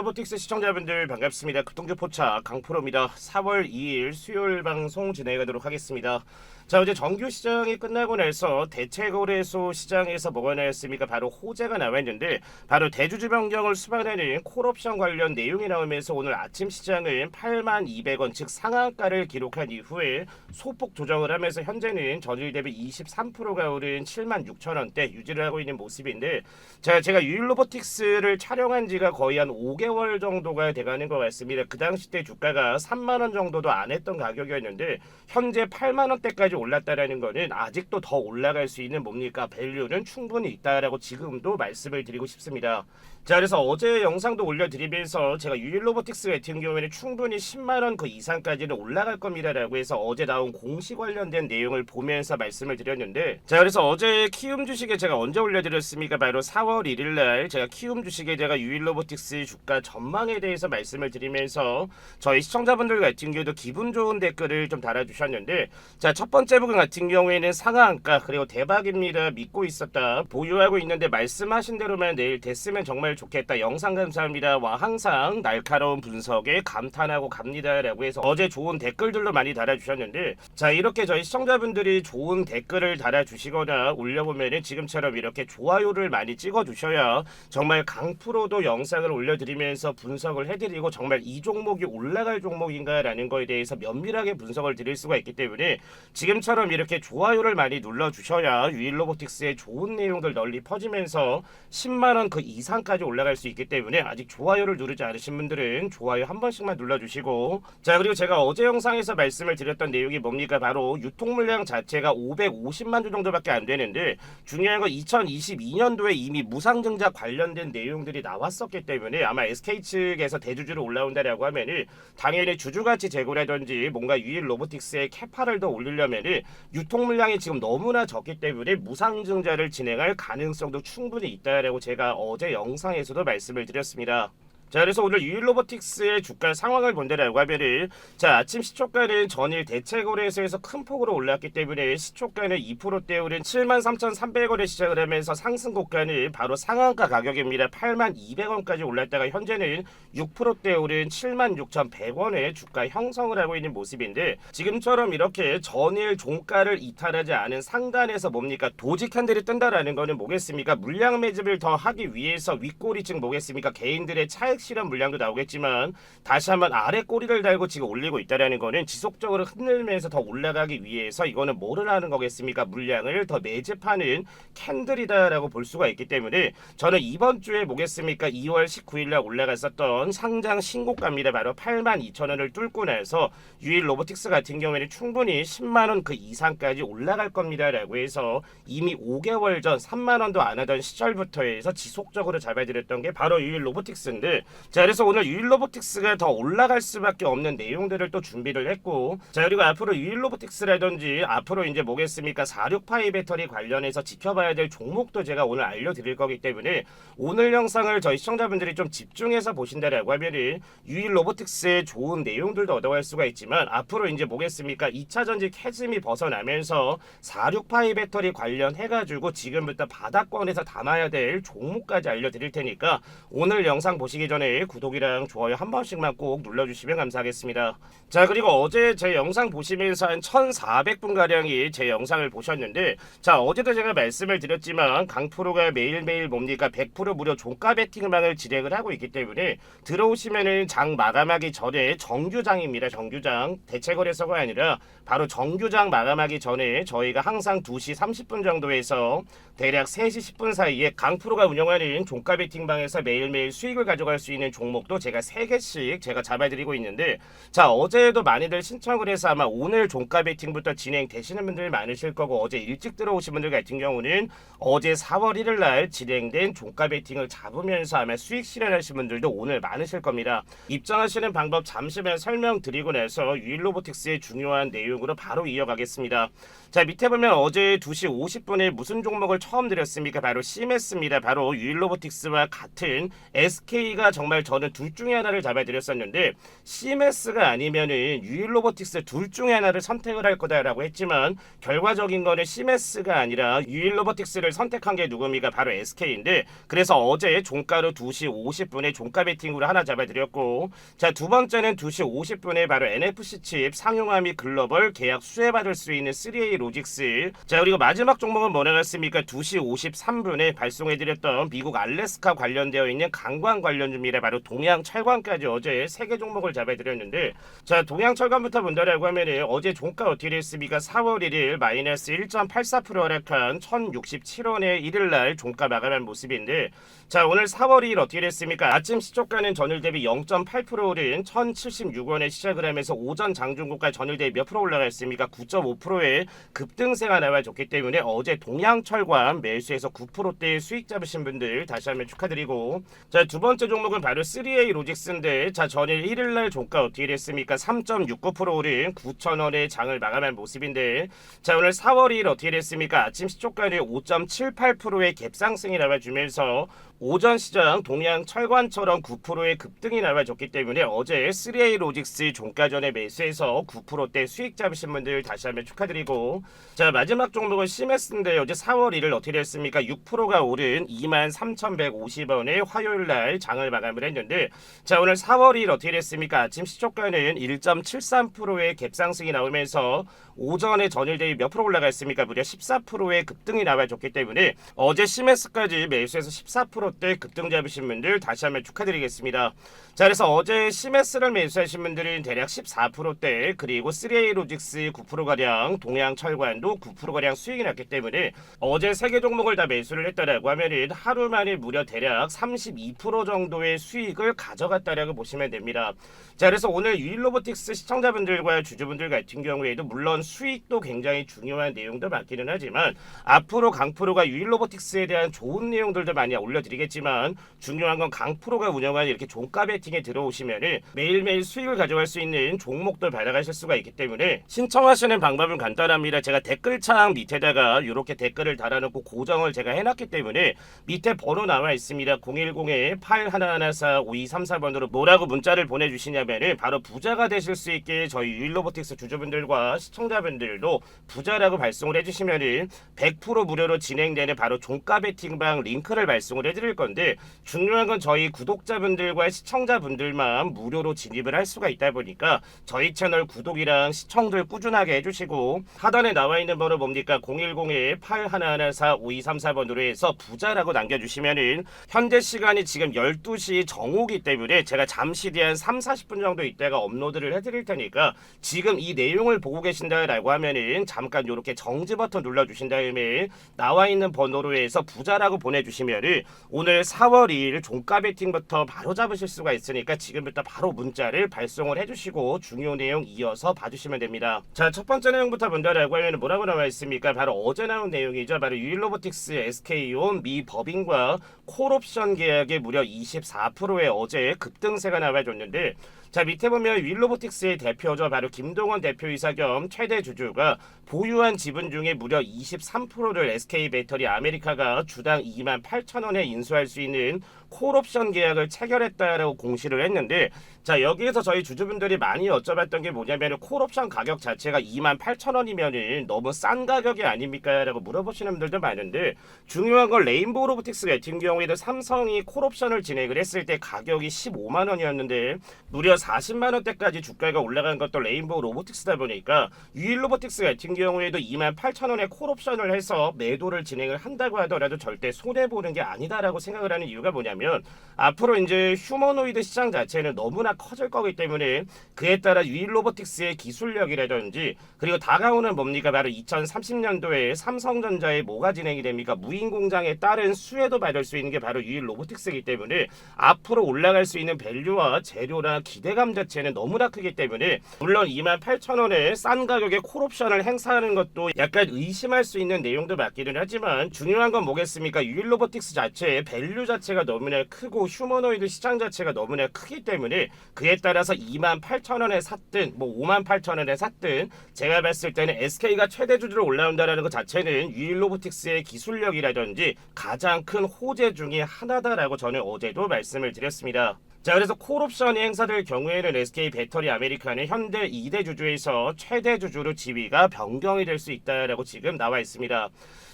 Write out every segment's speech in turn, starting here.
유일로보틱스 시청자분들 반갑습니다. 급동주 포차 강프로입니다. 4월 2일 수요일 방송 진행하도록 하겠습니다. 자 어제 정규 시장이 끝나고 나서 대체거래소 시장에서 뭐가 나왔습니까? 바로 호재가 나왔는데 바로 대주주 변경을 수반하는 콜옵션 관련 내용이 나오면서 오늘 아침 시장은 8만 200원 즉 상한가를 기록한 이후에 소폭 조정을 하면서 현재는 전일 대비 23%가 오른 7만 6천 원대 유지를 하고 있는 모습인데 자 제가 유일로보틱스를 촬영한 지가 거의 한 5개월 정도가 돼가는 것 같습니다. 그 당시 때 주가가 3만 원 정도도 안 했던 가격이었는데 현재 8만 원대까지 올랐다라는 거는 아직도 더 올라갈 수 있는 뭡니까 밸류는 충분히 있다라고 지금도 말씀을 드리고 싶습니다. 자 그래서 어제 영상도 올려드리면서 제가 유일 로보틱스 같은 경우에는 충분히 10만 원 그 이상까지는 올라갈 겁니다 라고 해서 어제 나온 공시 관련된 내용을 보면서 말씀을 드렸는데 자 그래서 어제 키움 주식에 제가 언제 올려드렸습니까 바로 4월 1일날 제가 키움 주식에 제가 유일 로보틱스 주가 전망에 대해서 말씀을 드리면서 저희 시청자분들 같은 경우도 기분 좋은 댓글을 좀 달아주셨는데 자 첫 번째 부분 같은 경우에는 상한가 그리고 대박입니다. 믿고 있었다. 보유하고 있는데 말씀하신 대로만 내일 됐으면 정말 좋겠다. 영상 감사합니다. 와 항상 날카로운 분석에 감탄하고 갑니다 라고 해서 어제 좋은 댓글들로 많이 달아주셨는데 자 이렇게 저희 시청자분들이 좋은 댓글을 달아주시거나 올려보면은 지금처럼 이렇게 좋아요를 많이 찍어주셔야 정말 강프로도 영상을 올려드리면서 분석을 해드리고 정말 이 종목이 올라갈 종목인가라는 거에 대해서 면밀하게 분석을 드릴 수가 있기 때문에 지금 처럼 이렇게 좋아요를 많이 눌러주셔야 유일로보틱스의 좋은 내용들 널리 퍼지면서 10만원 그 이상까지 올라갈 수 있기 때문에 아직 좋아요를 누르지 않으신 분들은 좋아요 한 번씩만 눌러주시고. 자 그리고 제가 어제 영상에서 말씀을 드렸던 내용이 뭡니까? 바로 유통 물량 자체가 550만 주 정도밖에 안 되는데 중요한 건 2022년도에 이미 무상증자 관련된 내용들이 나왔었기 때문에 아마 SK 측에서 대주주로 올라온다라고 하면은 당연히 주주가치 제고라든지 뭔가 유일 로보틱스의 캐파를 더 올리려면 은 유통 물량이 지금 너무나 적기 때문에 무상증자를 진행할 가능성도 충분히 있다라고 제가 어제 영상에서도 말씀을 드렸습니다. 자 그래서 오늘 유일로보틱스의 주가 상황을 본다라고 하면은 자 아침 시초가는 전일 대체거래소에서 큰 폭으로 올랐기 때문에 시초가는 2%대 오른 73,300원에 시작을 하면서 상승 고가는 바로 상한가 가격입니다. 82,200원까지 올랐다가 현재는 6%대 오른 76,100원에 주가 형성을 하고 있는 모습인데 지금처럼 이렇게 전일 종가를 이탈하지 않은 상단에서 뭡니까? 도직 캔들이 뜬다라는 거는 뭐겠습니까? 물량 매집을 더 하기 위해서 윗꼬리 즉 뭐겠습니까? 개인들의 차익 실현 물량도 나오겠지만 다시 한번 아래 꼬리를 달고 지금 올리고 있다라는 거는 지속적으로 흔들면서 더 올라가기 위해서 이거는 뭐를 하는 거겠습니까? 물량을 더 매집하는 캔들이다라고 볼 수가 있기 때문에 저는 이번 주에 뭐겠습니까? 2월 19일 날 올라갔었던 상장 신고가입니다. 바로 8만 2천 원을 뚫고 나서 유일 로보틱스 같은 경우에는 충분히 10만 원 그 이상까지 올라갈 겁니다라고 해서 이미 5개월 전 3만 원도 안 하던 시절부터 해서 지속적으로 잡아드렸던 게 바로 유일 로보틱스인데 자 그래서 오늘 유일 로보틱스가 더 올라갈 수밖에 없는 내용들을 또 준비를 했고 자 그리고 앞으로 유일 로보틱스라든지 앞으로 이제 뭐겠습니까? 468 배터리 관련해서 지켜봐야 될 종목도 제가 오늘 알려드릴 거기 때문에 오늘 영상을 저희 시청자분들이 좀 집중해서 보신다라고 하면은 유일 로보틱스의 좋은 내용들도 얻어갈 수가 있지만 앞으로 이제 뭐겠습니까? 2차 전지 캐즘이 벗어나면서 468 배터리 관련해가지고 지금부터 바닥권에서 담아야 될 종목까지 알려드릴 테니까 오늘 영상 보시기 전에 구독이랑 좋아요 한 번씩만 꼭 눌러주시면 감사하겠습니다. 자 그리고 어제 제 영상 보시면서 한 1,400분 가량이 제 영상을 보셨는데 자 어제도 제가 말씀을 드렸지만 강프로가 매일매일 뭡니까 100% 무료 종가 베팅방을 진행을 하고 있기 때문에 들어오시면은 장 마감하기 전에 정규장입니다. 정규장 대체거래소가 아니라 바로 정규장 마감하기 전에 저희가 항상 2시 30분 정도에서 대략 3시 10분 사이에 강프로가 운영하는 종가 베팅방에서 매일매일 수익을 가져갈 수 있는 종목도 제가 3개씩 제가 잡아드리고 있는데 자 어제도 많이들 신청을 해서 아마 오늘 종가 베팅부터 진행되시는 분들 많으실 거고 어제 일찍 들어오신 분들 같은 경우는 어제 4월 1일 날 진행된 종가 베팅을 잡으면서 아마 수익 실현하신 분들도 오늘 많으실 겁니다. 입장하시는 방법 잠시만 설명드리고 나서 유일로보틱스의 중요한 내용으로 바로 이어가겠습니다. 자 밑에 보면 어제 2시 50분에 무슨 종목을 처음 드렸습니까? 바로 CMS입니다. 바로 유일로보틱스와 같은 SK가 정말 저는 둘 중에 하나를 잡아드렸었는데 CMS가 아니면은 유일로보틱스 둘 중에 하나를 선택을 할 거다라고 했지만 결과적인 거는 CMS가 아니라 유일로보틱스를 선택한 게 누굽니까 바로 SK인데 그래서 어제 종가로 2시 50분에 종가 베팅으로 하나 잡아드렸고 자 두 번째는 2시 50분에 바로 NFC 칩 상용화 및 글로벌 계약 수혜받을 수 있는 3A 로직스 자 그리고 마지막 종목은 뭐라 갔습니까? 2시 53분에 발송해드렸던 미국 알래스카 관련되어 있는 관광 관련 주미래 바로 동양 철관까지 어제 세 개 종목을 잡아드렸는데 자 동양 철관부터 본다라고 하면은 어제 종가 어떻게 됐습니까? 4월 1일 마이너스 1.84% 하락한 1067원에 1일날 종가 마감한 모습인데 자 오늘 4월 2일 어떻게 됐습니까? 아침 시초가는 전일 대비 0.8% 오른 1076원에 시작을 하면서 오전 장중고가 전일 대비 몇 프로 올라갔습니까? 9.5%의 급등세가 나와줬기 때문에 어제 동양철관 매수해서 9%대 수익 잡으신 분들 다시 한번 축하드리고. 자 두 번째 종목은 바로 3A 로직스인데 자 전일 1일날 종가 어떻게 됐습니까? 3.69% 오른 9,000원의 장을 마감한 모습인데 자 오늘 4월 2일 어떻게 됐습니까? 아침 시초가는 5.78%의 갭상승이 나와주면서 오전 시장 동양 철관처럼 9%의 급등이 나와줬기 때문에 어제 3A 로직스 종가 전에 매수해서 9%대 수익 잡으신 분들 다시 한번 축하드리고. 자 마지막 종목은 시메스인데 어제 4월 1일 어떻게 됐습니까? 6%가 오른 23,150원에 화요일 날 장을 마감을 했는데 자 오늘 4월 1일 어떻게 됐습니까? 아침 시초가는 1.73%의 갭상승이 나오면서 오전에 전일 대비 몇 프로 올라갔습니까 무려 14%의 급등이 나와줬기 때문에 어제 시메스까지 매수해서 14%대 급등 잡으신 분들 다시 한번 축하드리겠습니다. 자 그래서 어제 시메스를 매수하신 분들은 대략 14%대 그리고 3A 로직스 9%가량 동양철관도 9%가량 수익이 났기 때문에 어제 세 개 종목을 다 매수를 했다라고 하면은 하루 만에 무려 대략 32% 정도의 수익을 가져갔다라고 보시면 됩니다. 자 그래서 오늘 유일로보틱스 시청자분들과 주주분들 같은 경우에도 물론 수익도 굉장히 중요한 내용도 맞기는 하지만 앞으로 강프로가 유일 로보틱스에 대한 좋은 내용들도 많이 올려드리겠지만 중요한 건 강프로가 운영하는 이렇게 종가 베팅에 들어오시면은 매일매일 수익을 가져갈 수 있는 종목들 발행하실 수가 있기 때문에 신청하시는 방법은 간단합니다. 제가 댓글창 밑에다가 이렇게 댓글을 달아놓고 고정을 제가 해놨기 때문에 밑에 번호 나와 있습니다. 010-8114-5234번으로 뭐라고 문자를 보내주시냐면은 바로 부자가 되실 수 있게 저희 유일로보틱스 주주분들과 시청자 분들도 부자라고 발송을 해주시면은 100% 무료로 진행되는 바로 종가 베팅방 링크를 발송을 해드릴 건데 중요한 건 저희 구독자분들과 시청자분들만 무료로 진입을 할 수가 있다 보니까 저희 채널 구독이랑 시청들 꾸준하게 해주시고 하단에 나와 있는 번호 뭡니까? 010-8114-5234번으로 해서 부자라고 남겨주시면은 현재 시간이 지금 12시 정오기 때문에 제가 잠시 뒤에 한 3, 40분 정도 있다가 업로드를 해드릴 테니까 지금 이 내용을 보고 계신다 라고 하면은 잠깐 이렇게 정지 버튼 눌러주신 다음에 나와 있는 번호로 해서 부자라고 보내주시면은 오늘 4월 2일 종가 베팅부터 바로 잡으실 수가 있으니까 지금부터 바로 문자를 발송을 해주시고 중요 내용 이어서 봐주시면 됩니다. 자 첫 번째 내용부터 본다라고 하면 뭐라고 나와 있습니까? 바로 어제 나온 내용이죠. 바로 유일로보틱스 SK온 미 법인과 콜옵션 계약에 무려 24%의 어제 급등세가 나와줬는데 자 밑에 보면 윌로보틱스의 대표죠. 바로 김동원 대표이사 겸 최대 주주가 보유한 지분 중에 무려 23%를 SK 배터리 아메리카가 주당 2만 8천 원에 인수할 수 있는 콜옵션 계약을 체결했다라고 공시를 했는데 자 여기에서 저희 주주분들이 많이 여쭤봤던 게 뭐냐면 콜옵션 가격 자체가 2만 8천 원이면은 너무 싼 가격이 아닙니까? 라고 물어보시는 분들도 많은데 중요한 건 레인보우 로보틱스 같은 경우에도 삼성이 콜옵션을 진행을 했을 때 가격이 15만 원이었는데 무려 40만 원대까지 주가가 올라간 것도 레인보우 로보틱스다 보니까 유일 로보틱스 같은 경우에도 2만 8천 원의 콜옵션을 해서 매도를 진행을 한다고 하더라도 절대 손해 보는 게 아니다라고 생각을 하는 이유가 뭐냐면 앞으로 이제 휴머노이드 시장 자체는 너무나 커질 거기 때문에 그에 따라 유일 로보틱스의 기술력이라든지 그리고 다가오는 뭡니까 바로 2030년도에 삼성전자에 뭐가 진행이 됩니까? 무인 공장에 따른 수혜도 받을 수 있는 게 바로 유일 로보틱스이기 때문에 앞으로 올라갈 수 있는 밸류와 재료나 기대감 자체는 너무나 크기 때문에 물론 28,000원에 싼 가격에 콜옵션을 행사하는 것도 약간 의심할 수 있는 내용도 맞기는 하지만 중요한 건 뭐겠습니까? 유일 로보틱스 자체의 밸류 자체가 너무나 크고 휴머노이드 시장 자체가 너무나 크기 때문에 그에 따라서 28,000원에 샀든 뭐 58,000원에 샀든 제가 봤을 때는 SK가 최대 주주로 올라온다라는 것 자체는 유일 로보틱스의 기술력이라든지 가장 큰 호재 중에 하나다라고 저는 어제도 말씀을 드렸습니다. 자 그래서 콜옵션이 행사될 경우에는 SK 배터리 아메리카는 현대 2대 주주에서 최대 주주로 지위가 변경이 될 수 있다라고 지금 나와 있습니다.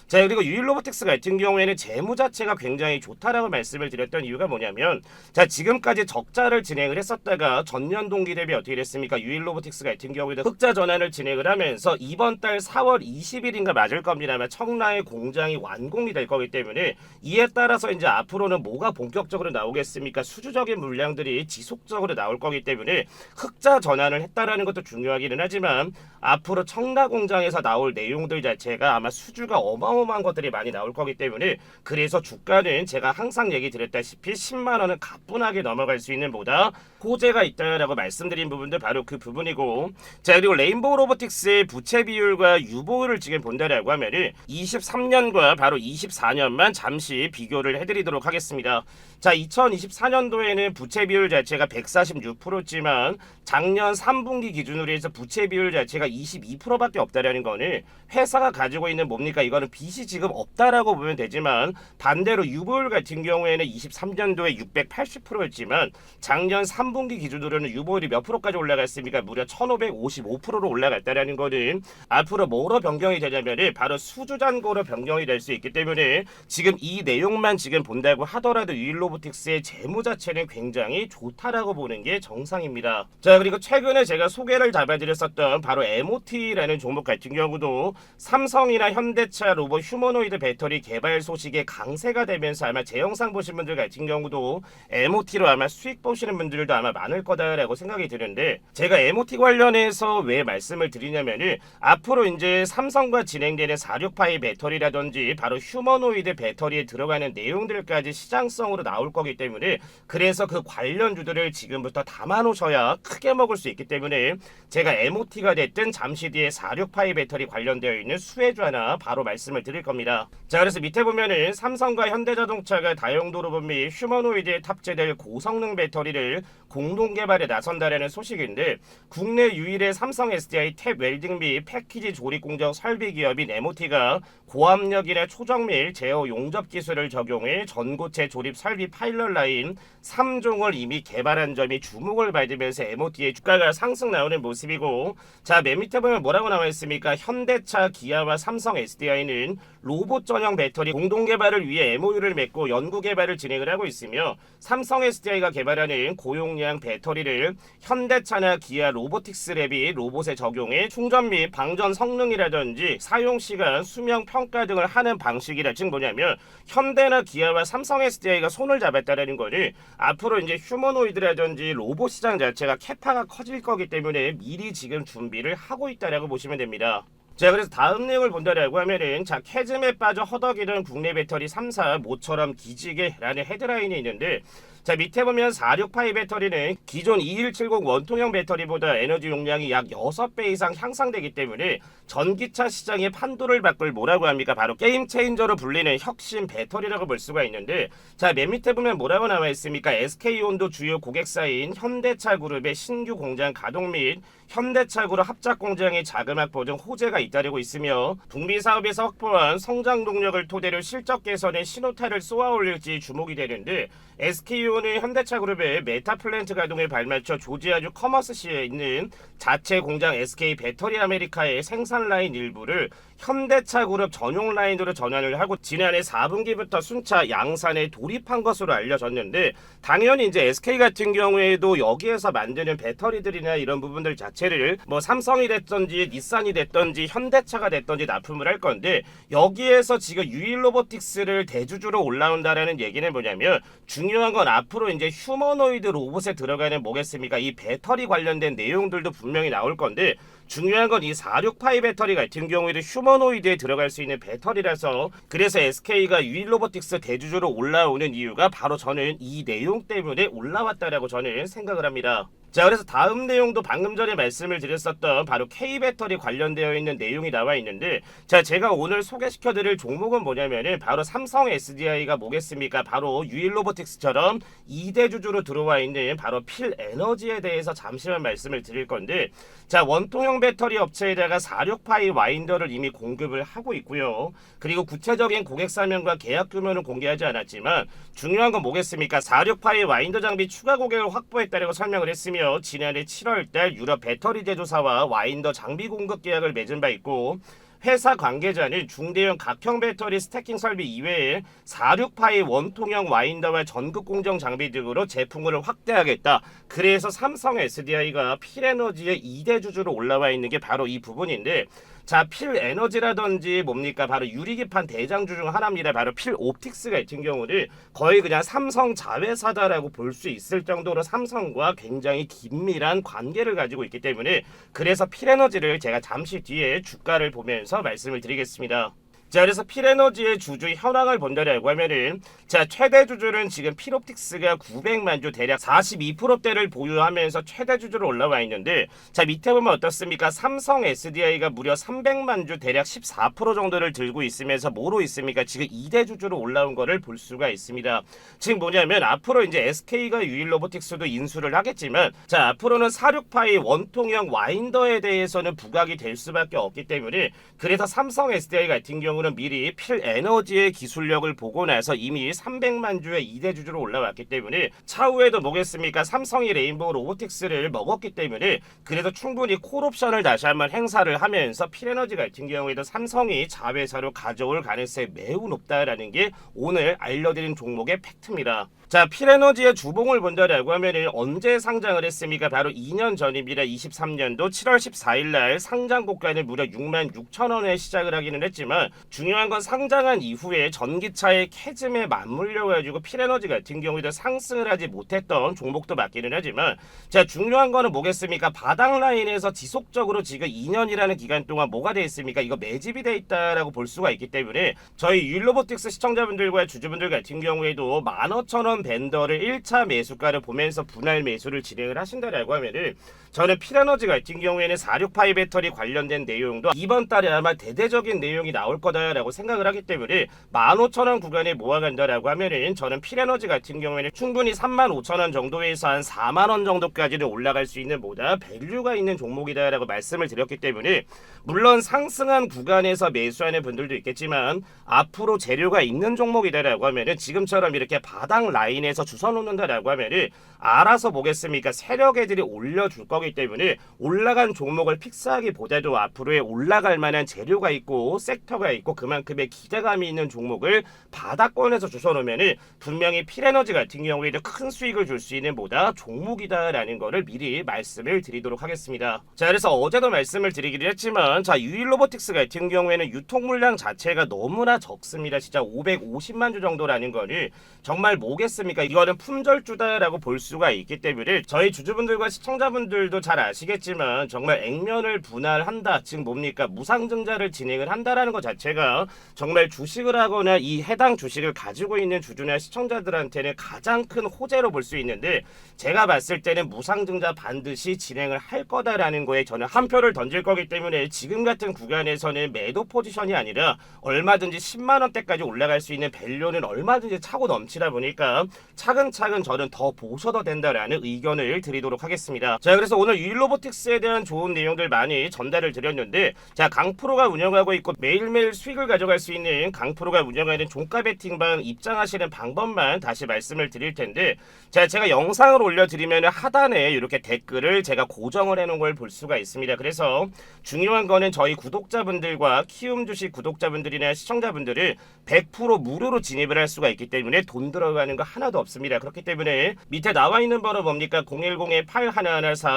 자 그리고 유일로보틱스 같은 경우에는 재무 자체가 굉장히 좋다라고 말씀을 드렸던 이유가 뭐냐면 자 지금까지 적자를 진행을 했었다가 전년 동기 대비 어떻게 됐습니까? 유일로보틱스 같은 경우에는 흑자 전환을 진행을 하면서 이번 달 4월 20일인가 맞을 겁니다만 청라의 공장이 완공이 될 거기 때문에 이에 따라서 이제 앞으로는 뭐가 본격적으로 나오겠습니까? 수주적인 물량들이 지속적으로 나올 거기 때문에 흑자 전환을 했다라는 것도 중요하기는 하지만 앞으로 청라 공장에서 나올 내용들 자체가 아마 수주가 어마어마 한 것들이 많이 나올 거기 때문에 그래서 주가는 제가 항상 얘기 드렸다시피 10만 원은 가뿐하게 넘어갈 수 있는 보다 호재가 있다라고 말씀드린 부분들 바로 그 부분이고 자 그리고 레인보우 로보틱스의 부채 비율과 유보율을 지금 본다라고 하면은 23년과 바로 24년만 잠시 비교를 해드리도록 하겠습니다. 자 2024년도에는 부채 비율 자체가 146%지만 작년 3분기 기준으로 해서 부채 비율 자체가 22%밖에 없다라는 거는 회사가 가지고 있는 뭡니까 이거는 빚이 지금 없다라고 보면 되지만 반대로 유보율 같은 경우에는 23년도에 680%였지만 작년 3분기 기준으로는 유보율이 몇 프로까지 올라갔습니까? 무려 1555%로 올라갔다라는 거는 앞으로 뭐로 변경이 되냐면은 바로 수주잔고로 변경이 될 수 있기 때문에 지금 이 내용만 지금 본다고 하더라도 유일로보틱스의 재무 자체는 굉장히 좋다라고 보는 게 정상입니다. 자 그리고 최근에 제가 소개를 잡아드렸었던 바로 MOT라는 종목 같은 경우도 삼성이나 현대차 로봇 휴머노이드 배터리 개발 소식에 강세가 되면서 아마 제 영상 보신 분들 같은 경우도 MOT로 아마 수익 보시는 분들도 아마 많을 거다라고 생각이 드는데 제가 MOT 관련해서 왜 말씀을 드리냐면은 앞으로 이제 삼성과 진행되는 46파이 배터리라든지 바로 휴머노이드 배터리에 들어가는 내용들까지 시장성으로 나올 거기 때문에 그래서 그 관련주들을 지금부터 담아 놓으셔야 크게 먹을 수 있기 때문에 제가 MOT가 됐든 잠시 뒤에 46파이 배터리 관련되어 있는 수혜주 하나 바로 말씀을 드릴 겁니다. 자 그래서 밑에 보면은 삼성과 현대자동차가 다용도로 및 휴머노이드에 탑재될 고성능 배터리를 공동 개발에 나선다라는 소식인데 국내 유일의 삼성 SDI 탭 웰딩 및 패키지 조립 공정 설비 기업인 MOT가 고압력이나 초정밀 제어 용접 기술을 적용해 전고체 조립 설비 파일럿 라인 3종을 이미 개발한 점이 주목을 받으면서 MOT의 주가가 상승 나오는 모습이고 자 맨 밑에 보면 뭐라고 나와 있습니까? 현대차, 기아와 삼성 SDI는 로봇 전용 배터리 공동 개발을 위해 MOU를 맺고 연구 개발을 진행을 하고 있으며 삼성 SDI가 개발하는 고용량 배터리를 현대차나 기아 로보틱스 랩이 로봇에 적용해 충전 및 방전 성능이라든지 사용 시간, 수명 평가 등을 하는 방식이라 즉 뭐냐면 현대나 기아와 삼성 SDI가 손을 잡았다라는 거는 앞으로 이제 휴머노이드라든지 로봇 시장 자체가 캐파가 커질 거기 때문에 미리 지금 준비를 하고 있다라고 보시면 됩니다. 자 그래서 다음 내용을 본다라고 하면은 자 캐즘에 빠져 허덕이는 국내 배터리 3사 모처럼 기지개라는 헤드라인이 있는데 자 밑에 보면 46파이 배터리는 기존 2170 원통형 배터리보다 에너지 용량이 약 6배 이상 향상되기 때문에 전기차 시장의 판도를 바꿀 뭐라고 합니까? 바로 게임 체인저로 불리는 혁신 배터리라고 볼 수가 있는데 자 맨 밑에 보면 뭐라고 나와 있습니까? SK온도 주요 고객사인 현대차 그룹의 신규 공장 가동 및 현대차 그룹 합작 공장의 자금학 보증 호재가 잇따르고 있으며 북미 사업에서 확보한 성장 동력을 토대로 실적 개선에 신호탄을 쏘아 올릴지 주목이 되는데 SK온은 현대차 그룹의 메타 플랜트 가동에 발맞춰 조지아주 커머스시에 있는 자체 공장 SK 배터리 아메리카의 생산 라인 일부를 현대차 그룹 전용 라인으로 전환을 하고 지난해 4분기부터 순차 양산에 돌입한 것으로 알려졌는데 당연히 이제 SK 같은 경우에도 여기에서 만드는 배터리들이나 이런 부분들 자체 를 뭐 삼성이 됐던지 닛산이 됐던지 현대차가 됐던지 납품을 할 건데 여기에서 지금 유일 로보틱스를 대주주로 올라온다라는 얘기는 뭐냐면 중요한 건 앞으로 이제 휴머노이드 로봇에 들어가는 뭐겠습니까? 이 배터리 관련된 내용들도 분명히 나올 건데 중요한 건 이 46파이 배터리 같은 경우에도 휴머노이드에 들어갈 수 있는 배터리라서 그래서 SK가 유일 로보틱스 대주주로 올라오는 이유가 바로 저는 이 내용 때문에 올라왔다라고 저는 생각을 합니다. 자 그래서 다음 내용도 방금 전에 말씀을 드렸었던 바로 K 배터리 관련되어 있는 내용이 나와 있는데 자 제가 오늘 소개시켜 드릴 종목은 뭐냐면은 바로 삼성 SDI가 뭐겠습니까 바로 유일 로보틱스처럼 2대 주주로 들어와 있는 바로 필 에너지에 대해서 잠시만 말씀을 드릴 건데 자 원통형 각형 배터리 업체에다가 46파이 와인더를 이미 공급을 하고 있고요. 그리고 구체적인 고객 사명과 계약 규모는 공개하지 않았지만 중요한 건 뭐겠습니까? 46파이 와인더 장비 추가 고객을 확보했다고 설명을 했으며 지난해 7월달 유럽 배터리 제조사와 와인더 장비 공급 계약을 맺은 바 있고 회사 관계자는 중대형 각형 배터리 스태킹 설비 이외에 46파이 원통형 와인더와 전극 공정 장비 등으로 제품을 확대하겠다. 그래서 삼성 SDI가 필에너지의 2대 주주로 올라와 있는 게 바로 이 부분인데 자, 필 에너지라든지 뭡니까? 바로 유리기판 대장주 중 하나입니다. 바로 필 옵틱스 같은 경우는 거의 그냥 삼성 자회사다라고 볼 수 있을 정도로 삼성과 굉장히 긴밀한 관계를 가지고 있기 때문에 그래서 필 에너지를 제가 잠시 뒤에 주가를 보면서 말씀을 드리겠습니다. 자 그래서 필에너지의 주주 현황을 본다라고 하면은 자 최대 주주는 지금 필옵틱스가 900만 주 대략 42%대를 보유하면서 최대 주주로 올라와 있는데 자 밑에 보면 어떻습니까? 삼성 SDI가 무려 300만 주 대략 14% 정도를 들고 있으면서 뭐로 있습니까? 지금 2대 주주로 올라온 거를 볼 수가 있습니다. 지금 뭐냐면 앞으로 이제 SK가 유일 로보틱스도 인수를 하겠지만 자 앞으로는 46파이 원통형 와인더에 대해서는 부각이 될 수밖에 없기 때문에 그래서 삼성 SDI 같은 경우 는 미리 필 에너지의 기술력을 보고 나서 이미 300만 주의 2대 주주로 올라왔기 때문에 차후에도 뭐겠습니까? 삼성이 레인보우 로보틱스를 먹었기 때문에 그래서 충분히 콜옵션을 다시 한번 행사를 하면서 필 에너지 같은 경우에도 삼성이 자회사로 가져올 가능성이 매우 높다라는 게 오늘 알려드린 종목의 팩트입니다. 자, 필에너지의 주봉을 본다라고 하면은 언제 상장을 했습니까? 바로 2년 전입니다. 23년도 7월 14일 날 상장 고가는 무려 6만 6천 원에 시작을 하기는 했지만 중요한 건 상장한 이후에 전기차의 캐즘에 맞물려 가지고 필에너지 같은 경우에도 상승을 하지 못했던 종목도 맞기는 하지만 자, 중요한 거는 뭐겠습니까? 바닥 라인에서 지속적으로 지금 2년이라는 기간 동안 뭐가 돼 있습니까? 이거 매집이 돼 있다라고 볼 수가 있기 때문에 저희 율로보틱스 시청자분들과 주주분들 같은 경우에도 15,000원 밴더를 1차 매수가를 보면서 분할 매수를 진행을 하신다라고 하면은 저는 필에너지 같은 경우에는 46파이 배터리 관련된 내용도 이번 달에 아마 대대적인 내용이 나올 거다라고 생각을 하기 때문에 15,000원 구간에 모아간다라고 하면은 저는 필에너지 같은 경우에는 충분히 35,000원 정도에서 한 4만원 정도까지는 올라갈 수 있는 보다 밸류가 있는 종목이다라고 말씀을 드렸기 때문에 물론 상승한 구간에서 매수하는 분들도 있겠지만 앞으로 재료가 있는 종목이다라고 하면은 지금처럼 이렇게 바닥 라인에서 주워 놓는다라고 하면은 알아서 보겠습니까? 세력 애들이 올려줄 거기 때문에 올라간 종목을 픽스하기보다도 앞으로의 올라갈 만한 재료가 있고 섹터가 있고 그만큼의 기대감이 있는 종목을 바닥권에서 주워 놓으면은 분명히 필에너지 같은 경우에도 큰 수익을 줄 수 있는 보다 종목이다라는 거를 미리 말씀을 드리도록 하겠습니다. 자 그래서 어제도 말씀을 드리기로 했지만 자 유일 로보틱스 같은 경우에는 유통 물량 자체가 너무나 적습니다. 진짜 550만 주 정도라는 거는 정말 뭐겠습니까? 이거는 품절주다라고 볼 수가 있기 때문에 저희 주주분들과 시청자분들 도 잘 아시겠지만 정말 액면을 분할한다. 즉 뭡니까? 무상증자를 진행을 한다라는 것 자체가 정말 주식을 하거나 이 해당 주식을 가지고 있는 주주나 시청자들한테는 가장 큰 호재로 볼 수 있는데 제가 봤을 때는 무상증자 반드시 진행을 할 거다라는 거에 저는 한 표를 던질 거기 때문에 지금 같은 구간에서는 매도 포지션이 아니라 얼마든지 10만 원대까지 올라갈 수 있는 밸류는 얼마든지 차고 넘치다 보니까 차근차근 저는 더 보셔도 된다라는 의견을 드리도록 하겠습니다. 자 그래서 오늘 유일로보틱스에 대한 좋은 내용들 많이 전달을 드렸는데 자 강프로가 운영하고 있고 매일매일 수익을 가져갈 수 있는 강프로가 운영하는 종가 베팅방 입장하시는 방법만 다시 말씀을 드릴 텐데 자 제가 영상을 올려드리면 하단에 이렇게 댓글을 제가 고정을 해놓은 걸 볼 수가 있습니다. 그래서 중요한 거는 저희 구독자분들과 키움 주식 구독자분들이나 시청자분들은 100% 무료로 진입을 할 수가 있기 때문에 돈 들어가는 거 하나도 없습니다. 그렇기 때문에 밑에 나와 있는 번호 뭡니까?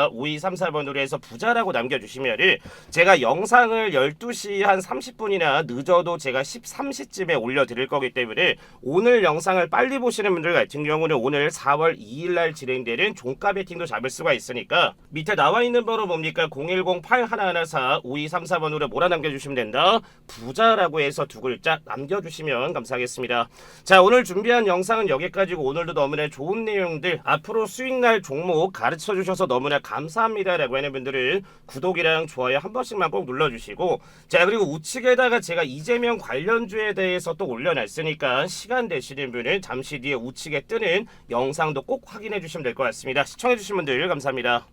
010-8114-5234번으로 해서 부자라고 남겨주시면 제가 영상을 12시 한 30분이나 늦어도 제가 13시쯤에 올려드릴 거기 때문에 오늘 영상을 빨리 보시는 분들 같은 경우는 오늘 4월 2일 날 진행되는 종가 베팅도 잡을 수가 있으니까 밑에 나와 있는 번호 뭡니까? 010-8114-5234번으로 몰아 남겨주시면 된다. 부자라고 해서 두 글자 남겨주시면 감사하겠습니다. 자 오늘 준비한 영상은 여기까지고 오늘도 너무나 좋은 내용들 앞으로 수익날 종목 가르쳐 주셔서 너무나 감 사합니다라고 하는 분들은 구독이랑 좋아요 한 번씩만 꼭 눌러주시고 자 그리고 우측에다가 제가 이재명 관련주에 대해서 또 올려놨으니까 시간 되시는 분은 잠시 뒤에 우측에 뜨는 영상도 꼭 확인해 주시면 될 것 같습니다. 시청해 주신 분들 감사합니다.